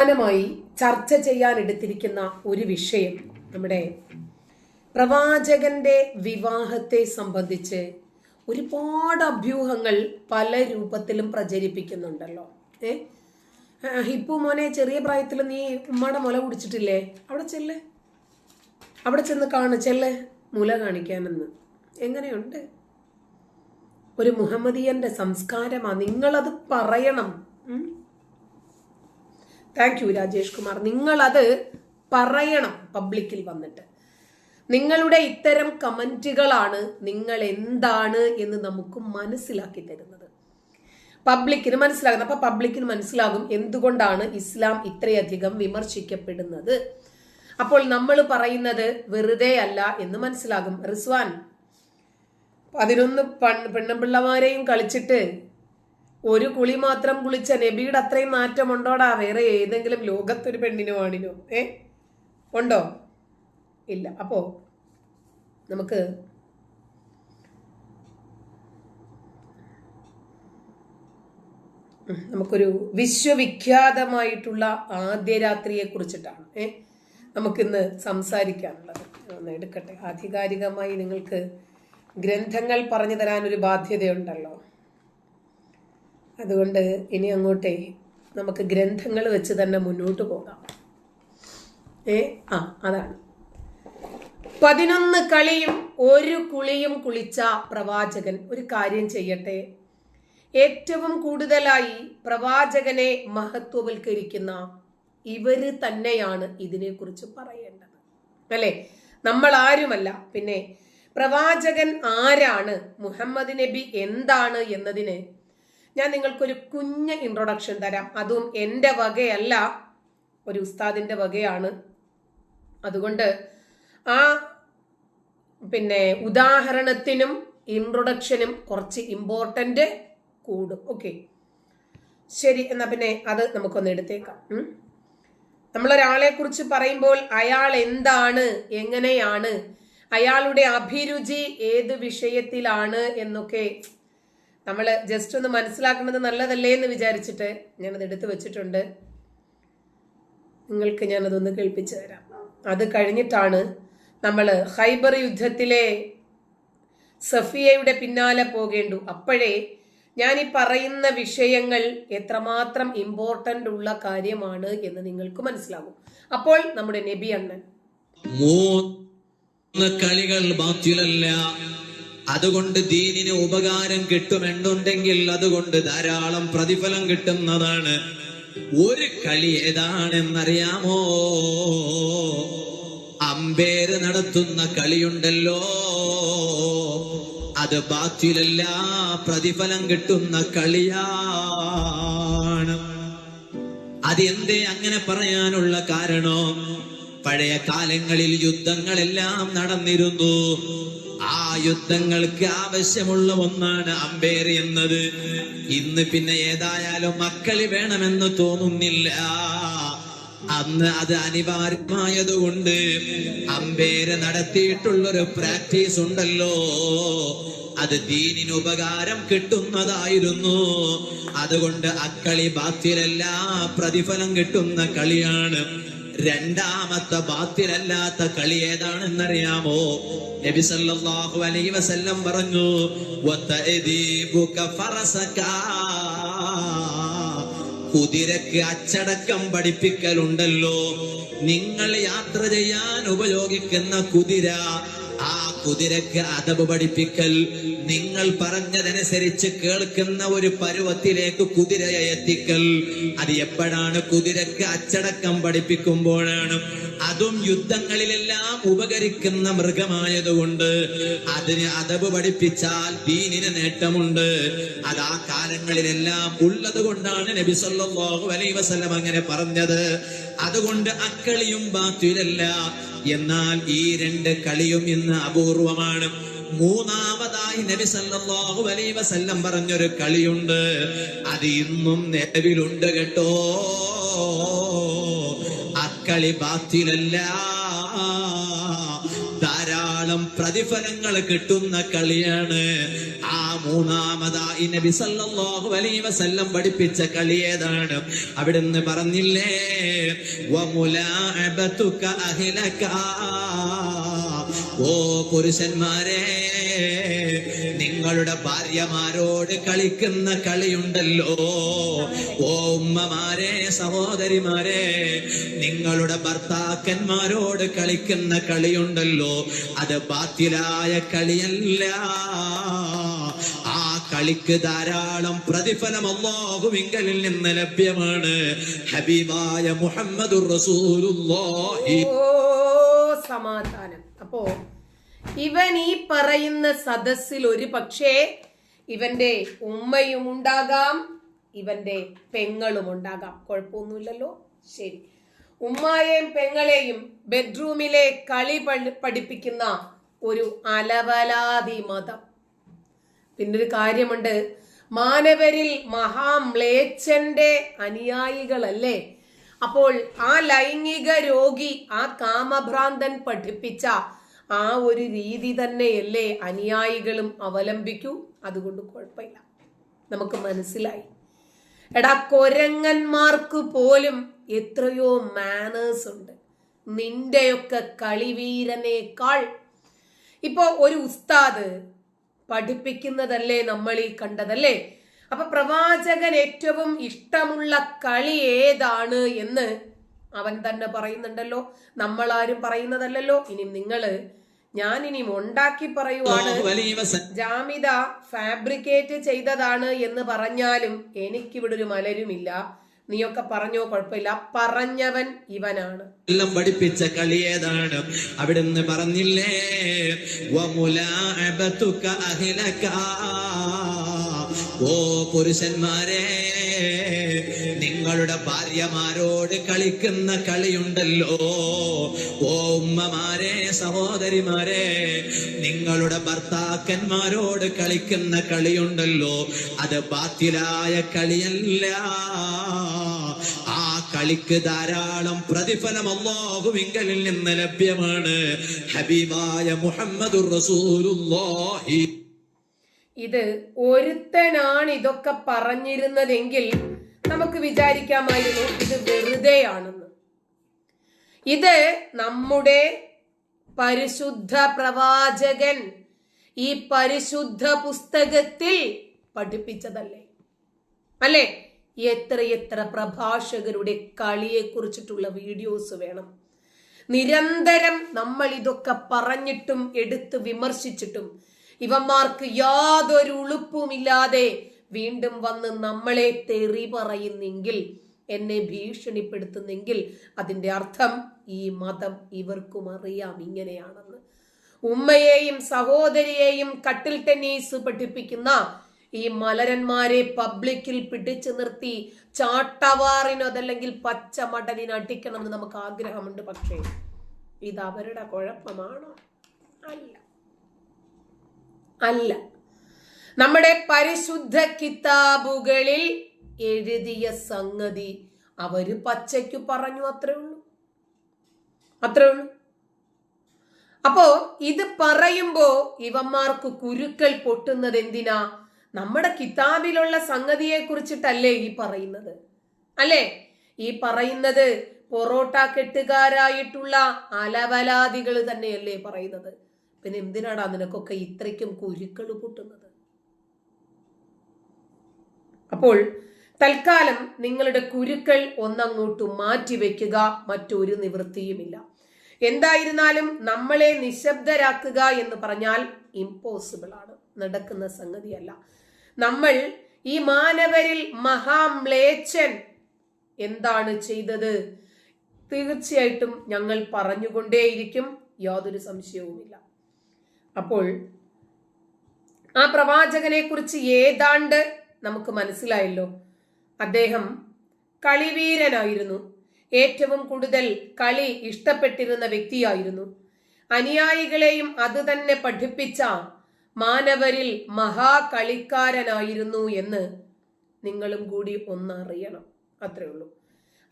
പ്രധാനമായി ചർച്ച ചെയ്യാൻ എടുത്തിരിക്കുന്ന ഒരു വിഷയം നമ്മുടെ പ്രവാചകന്റെ വിവാഹത്തെ സംബന്ധിച്ച് ഒരുപാട് അഭ്യൂഹങ്ങൾ പല രൂപത്തിലും പ്രചരിപ്പിക്കുന്നുണ്ടല്ലോ. ഏ? ഹിപ്പു മോനെ ചെറിയ പ്രായത്തിൽ നീ ഉമ്മയുടെ മുല കുടിച്ചിട്ടില്ലേ? അവിടെ ചെല്ല്. അവിടെ ചെന്ന് കാണു ചെല്ല് മുല കാണിക്കാമെന്ന് എങ്ങനെയുണ്ട്? ഒരു മുഹമ്മദിയന്റെ സംസ്കാരമാ. നിങ്ങളത് പറയണം? Thank you Rajesh Kumar. നിങ്ങളത് പറയണം പബ്ലിക്കിൽ വന്നിട്ട്. നിങ്ങളുടെ ഇത്തരം കമന്റുകളാണ് നിങ്ങൾ എന്താണ് എന്ന് നമുക്ക് മനസ്സിലാക്കി തരുന്നത്. പബ്ലിക്കിന് മനസ്സിലാകുന്നത് അപ്പൊ പബ്ലിക്കിന് മനസ്സിലാകും എന്തുകൊണ്ടാണ് ഇസ്ലാം ഇത്രയധികം വിമർശിക്കപ്പെടുന്നത്. അപ്പോൾ നമ്മൾ പറയുന്നത് വെറുതെ അല്ല എന്ന് മനസ്സിലാകും. റിസ്വാൻ പതിനൊന്ന് പൺ പെണ്ണുപിള്ളമാരെയും കളിച്ചിട്ട് ഒരു കുളി മാത്രം കുളിച്ച നബിയുടെ അത്രയും നാറ്റമുണ്ടോടാ വേറെ ഏതെങ്കിലും ലോകത്തൊരു പെണ്ണിനോ ആണിനോ ഏ? ഉണ്ടോ? ഇല്ല. അപ്പോ നമുക്ക് നമുക്കൊരു വിശ്വവിഖ്യാതമായിട്ടുള്ള ആദ്യ രാത്രിയെ കുറിച്ചിട്ടാണ്. ഏ? നമുക്കിന്ന് സംസാരിക്കാനുള്ളത്. ഒന്ന് എടുക്കട്ടെ. ആധികാരികമായി നിങ്ങൾക്ക് ഗ്രന്ഥങ്ങൾ പറഞ്ഞു തരാൻ ഒരു ബാധ്യതയുണ്ടല്ലോ. അതുകൊണ്ട് ഇനി അങ്ങോട്ടേ നമുക്ക് ഗ്രന്ഥങ്ങൾ വെച്ച് തന്നെ മുന്നോട്ട് പോകാം. ഏ? ആ അതാണ്. പതിനൊന്ന് കളിയും ഒരു കുളിയും കുളിച്ച പ്രവാചകൻ ഒരു കാര്യം ചെയ്യട്ടെ. ഏറ്റവും കൂടുതലായി പ്രവാചകനെ മഹത്വവൽക്കരിക്കുന്ന ഇവർ തന്നെയാണ് ഇതിനെക്കുറിച്ച് പറയേണ്ടത്. അല്ലെ? നമ്മൾ ആരുമല്ല. പിന്നെ പ്രവാചകൻ ആരാണ്? മുഹമ്മദ് നബി എന്താണ് എന്നതിന് ഞാൻ നിങ്ങൾക്കൊരു കുഞ്ഞ ഇൻട്രൊഡക്ഷൻ തരാം. അതും എന്റെ വകയല്ല ഒരു ഉസ്താദിന്റെ വകയാണ്. അതുകൊണ്ട് ആ പിന്നെ ഉദാഹരണത്തിനും ഇൻട്രൊഡക്ഷനും കുറച്ച് ഇമ്പോർട്ടന്റ് കൂടും. ഓക്കെ ശരി എന്നാൽ പിന്നെ അത് നമുക്കൊന്ന് എടുത്തേക്കാം. നമ്മളൊരാളെ കുറിച്ച് പറയുമ്പോൾ അയാൾ എന്താണ് എങ്ങനെയാണ് അയാളുടെ അഭിരുചി ഏത് വിഷയത്തിലാണ് എന്നൊക്കെ നമ്മൾ ജസ്റ്റ് ഒന്ന് മനസ്സിലാക്കുന്നത് നല്ലതല്ലേ എന്ന് വിചാരിച്ചിട്ട് ഞാനത് എടുത്തു വെച്ചിട്ടുണ്ട്. നിങ്ങൾക്ക് ഞാനതൊന്ന് കേൾപ്പിച്ചു തരാം. അത് കഴിഞ്ഞിട്ടാണ് നമ്മൾ ഹൈബർ യുദ്ധത്തിലെ സഫിയയുടെ പിന്നാലെ പോകേണ്ടു. അപ്പോഴേ ഞാൻ ഈ പറയുന്ന വിഷയങ്ങൾ എത്രമാത്രം ഇമ്പോർട്ടന്റ് ഉള്ള കാര്യമാണ് എന്ന് നിങ്ങൾക്ക് മനസ്സിലാകും. അപ്പോൾ നമ്മുടെ നബി അണ്ണൻ. മൂന്ന് കളികൾ ബാത്തിലല്ല അതുകൊണ്ട് ദീനിന് ഉപകാരം കിട്ടുമെന്നുണ്ടെങ്കിൽ അതുകൊണ്ട് ധാരാളം പ്രതിഫലം കിട്ടുന്നതാണ്. ഒരു കളി ഏതാണെന്നറിയാമോ? അമ്പേര് നടത്തുന്ന കളിയുണ്ടല്ലോ. അത് ബാത്തിലല്ല പ്രതിഫലം കിട്ടുന്ന കളിയാണ്. അതെന്തേ അങ്ങനെ പറയാനുള്ള കാരണം? പഴയ കാലങ്ങളിൽ യുദ്ധങ്ങളെല്ലാം നടന്നിരുന്നു. ആ യുദ്ധങ്ങൾക്ക് ആവശ്യമുള്ള ഒന്നാണ് അമ്പേർ എന്നത്. ഇന്ന് പിന്നെ ഏതായാലും മക്കളി വേണമെന്ന് തോന്നുന്നില്ല. അന്ന് അത് അനിവാര്യമായതുകൊണ്ട് അമ്പേര് നടത്തിയിട്ടുള്ളൊരു പ്രാക്ടീസ് ഉണ്ടല്ലോ. അത് ദീനിന് ഉപകാരം കിട്ടുന്നതായിരുന്നു. അതുകൊണ്ട് അക്കളി ബാത്തിലല്ല പ്രതിഫലം കിട്ടുന്ന കളിയാണ്. രണ്ടാമത്തെ ബാത്തിലല്ലാത്ത കളി ഏതാണെന്നറിയാമോ? നബി സല്ലല്ലാഹു അലൈഹി വസല്ലം പറഞ്ഞു വതഅദീബുക ഫറസക. കുതിരക്ക് അച്ചടക്കം പഠിപ്പിക്കലുണ്ടല്ലോ. നിങ്ങൾ യാത്ര ചെയ്യാൻ ഉപയോഗിക്കുന്ന കുതിര ആ കുതിരക്ക് അതവ് പഠിപ്പിക്കൽ. നിങ്ങൾ പറഞ്ഞതനുസരിച്ച് കേൾക്കുന്ന ഒരു പരുവത്തിലേക്ക് കുതിരയെ എത്തിക്കൽ. അത് എപ്പോഴാണ് കുതിരക്ക് അച്ചടക്കം പഠിപ്പിക്കുമ്പോഴാണ്. അതും യുദ്ധങ്ങളിലെല്ലാം ഉപകരിക്കുന്ന മൃഗമായതുകൊണ്ട് അതിന് അതവ് പഠിപ്പിച്ചാൽ ദീനിന് നേട്ടമുണ്ട്. അത് ആ കാലങ്ങളിലെല്ലാം ഉള്ളത് കൊണ്ടാണ് നബി സല്ലല്ലാഹു അലൈഹി വസല്ലം അങ്ങനെ പറഞ്ഞത്. അതുകൊണ്ട് അക്കളിയും ബാത്തിലല്ല എന്നാൽ ഈ രണ്ട് കളിയും ഇന്ന് അപൂർവമാണ്. മൂന്നാമതായി നബി സല്ലല്ലാഹു അലൈഹി വസല്ലം പറഞ്ഞൊരു കളിയുണ്ട്. അത് ഇന്നും നിലവിലുണ്ട് കേട്ടോ. അക്കളി ബാത്തിലല്ല. ധാരാളം പ്രതിഫലങ്ങൾ കിട്ടുന്ന കളിയാണ്. ആ മൂന്നാമതായി നബി സല്ലല്ലാഹു അലൈഹി വസല്ലം പഠിപ്പിച്ച കളി ഏതാണ്? അവിടുന്ന് പറഞ്ഞില്ലേ വമുലാഅബതുക അഹ്ലക. ഓ പുരുഷന്മാരെ നിങ്ങളുടെ ഭാര്യമാരോട് കളിക്കുന്ന കളിയുണ്ടല്ലോ. ഓ ഉമ്മമാരെ സഹോദരിമാരെ നിങ്ങളുടെ ഭർത്താക്കന്മാരോട് കളിക്കുന്ന കളിയുണ്ടല്ലോ. അത് ബാത്തിലായ കളിയല്ല. ആ കളിക്ക് ധാരാളം പ്രതിഫലം അള്ളാഹുവിങ്കലിൽ നിന്ന് ലഭ്യമാണ്. ഹബീബായ മുഹമ്മദ് സമാധാനം. അപ്പോ ഇവൻ ഈ പറയുന്ന സദസ്സിൽ ഒരു പക്ഷേ ഇവന്റെ ഉമ്മയും ഉണ്ടാകാം ഇവന്റെ പെങ്ങളും ഉണ്ടാകാം. കുഴപ്പമൊന്നുമില്ലല്ലോ. ശരി. ഉമ്മായെയും പെങ്ങളെയും ബെഡ്റൂമിലെ കളി പഠിപ്പിക്കുന്ന ഒരു അലവലാതി മതം. പിന്നെ ഒരു കാര്യമുണ്ട്. മാനവരിൽ മഹാമ്ലേച്ഛന്റെ അനുയായികളല്ലേ? അപ്പോൾ ആ ലൈംഗിക രോഗി ആ കാമഭ്രാന്തൻ പഠിപ്പിച്ച ആ ഒരു രീതി തന്നെയല്ലേ അനുയായികളും അവലംബിക്കൂ? അതുകൊണ്ട് കുഴപ്പമില്ല. നമുക്ക് മനസ്സിലായി. എടാ കൊരങ്ങന്മാർക്ക് പോലും എത്രയോ മാനേഴ്സ് ഉണ്ട്. നിന്റെയൊക്കെ കളിവീരനേക്കാൾ. ഇപ്പോ ഒരു ഉസ്താദ് പഠിപ്പിക്കുന്നതല്ലേ നമ്മൾ ഈ കണ്ടതല്ലേ? അപ്പൊ പ്രവാചകൻ ഏറ്റവും ഇഷ്ടമുള്ള കളി ഏതാണ് എന്ന് അവൻ തന്നെ പറയുന്നുണ്ടല്ലോ. നമ്മൾ ആരും പറയുന്നതല്ലല്ലോ. ഇനി നിങ്ങൾ ഞാൻ ഇനി ഉണ്ടാക്കി പറയുവാണ്. ജാമിത ഫാബ്രിക്കേറ്റ് ചെയ്തതാണ് എന്ന് പറഞ്ഞാലും എനിക്കിവിടെ ഒരു മലരുമില്ല. നീയൊക്കെ പറഞ്ഞോ കുഴപ്പമില്ല. പറഞ്ഞവൻ ഇവനാണ്. എല്ലാം പഠിപ്പിച്ച കളി ഏതാണ്? അവിടുന്ന് പറഞ്ഞില്ലേ ഓ പുരുഷന്മാരെ നിങ്ങളുടെ ഭാര്യമാരോട് കളിക്കുന്ന കളിയുണ്ടല്ലോ. ഓ ഉമ്മമാരെ സഹോദരിമാരെ നിങ്ങളുടെ ഭർത്താക്കന്മാരോട് കളിക്കുന്ന കളിയുണ്ടല്ലോ. അത് ബാത്തിലായ കളിയല്ല. ആ കളിക്ക് ധാരാളം പ്രതിഫലം അള്ളാഹുവിങ്കലിൽ നിന്ന് ലഭ്യമാണ്. ഹബീബായ മുഹമ്മദുർ റസൂലുള്ളാഹി. ഇത് ഒരുത്തനാണ് ഇതൊക്കെ പറഞ്ഞിരുന്നതെങ്കിൽ നമുക്ക് വിചാരിക്കാമായിരുന്നു ഇത് വെറുതെയാണെന്ന്. ഇത് നമ്മുടെ പരിശുദ്ധ പ്രവാചകൻ ഈ പരിശുദ്ധ പുസ്തകത്തിൽ പഠിപ്പിച്ചതല്ലേ? അല്ലേ? എത്ര എത്ര പ്രഭാഷകരുടെ കളിയെ കുറിച്ചിട്ടുള്ള വീഡിയോസ് വേണം. നിരന്തരം നമ്മൾ ഇതൊക്കെ പറഞ്ഞിട്ടും എടുത്ത് വിമർശിച്ചിട്ടും ഇവന്മാർക്ക് യാതൊരു ഉളുപ്പുമില്ലാതെ വീണ്ടും വന്ന് നമ്മളെ തെറി പറയുന്നെങ്കിൽ എന്നെ ഭീഷണിപ്പെടുത്തുന്നെങ്കിൽ അതിന്റെ അർത്ഥം ഈ മതം ഇവർക്കും അറിയാം ഇങ്ങനെയാണെന്ന്. ഉമ്മയെയും സഹോദരിയെയും കട്ടിൽ ടെന്നീസ് പഠിപ്പിക്കുന്ന ഈ മലരന്മാരെ പബ്ലിക്കിൽ പിടിച്ചു നിർത്തി ചാട്ടവാറിനോ അതല്ലെങ്കിൽ പച്ച മടലിന് അടിക്കണം എന്ന് നമുക്ക് ആഗ്രഹമുണ്ട്. പക്ഷേ ഇത് അവരുടെ കുഴപ്പമാണോ? അല്ല. അല്ല. നമ്മുടെ പരിശുദ്ധ കിതാബുകളിൽ എഴുതിയ സംഗതി അവർ പച്ചയ്ക്ക് പറഞ്ഞു അത്രേ ഉള്ളൂ. അത്രേ ഉള്ളൂ. അപ്പോ ഇത് പറയുമ്പോ ഇവന്മാർക്ക് കുരുക്കൾ പൊട്ടുന്നത് എന്തിനാ? നമ്മുടെ കിതാബിലുള്ള സംഗതിയെ കുറിച്ചിട്ടല്ലേ ഈ പറയുന്നത്. അല്ലേ? ഈ പറയുന്നത് പൊറോട്ട കെട്ടുകാരായിട്ടുള്ള അലവലാദികൾ തന്നെയല്ലേ പറയുന്നത്. പിന്നെ എന്തിനാടാ നിനക്കൊക്കെ ഇത്രയ്ക്കും കുരുക്കൾ പൊട്ടുന്നത്? അപ്പോൾ തൽക്കാലം നിങ്ങളുടെ കുരുക്കൾ ഒന്നങ്ങോട്ട് മാറ്റിവെക്കുക മറ്റൊരു നിവൃത്തിയുമില്ല. എന്തായിരുന്നാലും നമ്മളെ നിശബ്ദരാക്കുക എന്ന് പറഞ്ഞാൽ ഇമ്പോസിബിൾ ആണ്. നടക്കുന്ന സംഗതിയല്ല. നമ്മൾ ഈ മാനവരിൽ മഹാമ്ലേച്ഛൻ എന്താണ് ചെയ്തത്? തീർച്ചയായിട്ടും ഞങ്ങൾ പറഞ്ഞുകൊണ്ടേയിരിക്കും. യാതൊരു സംശയവുമില്ല. അപ്പോൾ ആ പ്രവാചകനെ കുറിച്ച് ഏതാണ്ട് നമുക്ക് മനസ്സിലായല്ലോ. അദ്ദേഹം കളിവീരനായിരുന്നു. ഏറ്റവും കൂടുതൽ കളി ഇഷ്ടപ്പെട്ടിരുന്ന വ്യക്തിയായിരുന്നു. അനുയായികളെയും അത് തന്നെ പഠിപ്പിച്ച മാനവരിൽ മഹാകളിക്കാരനായിരുന്നു എന്ന് നിങ്ങളും കൂടി ഒന്നറിയണം. അത്രേ ഉള്ളൂ.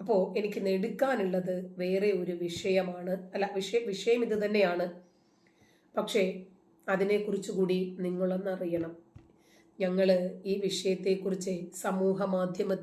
അപ്പോൾ എനിക്ക് നെടുക്കാനുള്ളത് വേറെ ഒരു വിഷയമാണ്. അല്ല വിഷയ വിഷയം ഇത് തന്നെയാണ്. പക്ഷേ അതിനെക്കുറിച്ച് കൂടി നിങ്ങളൊന്നറിയണം. ഞങ്ങൾ ഈ വിഷയത്തെക്കുറിച്ച് സമൂഹ മാധ്യമ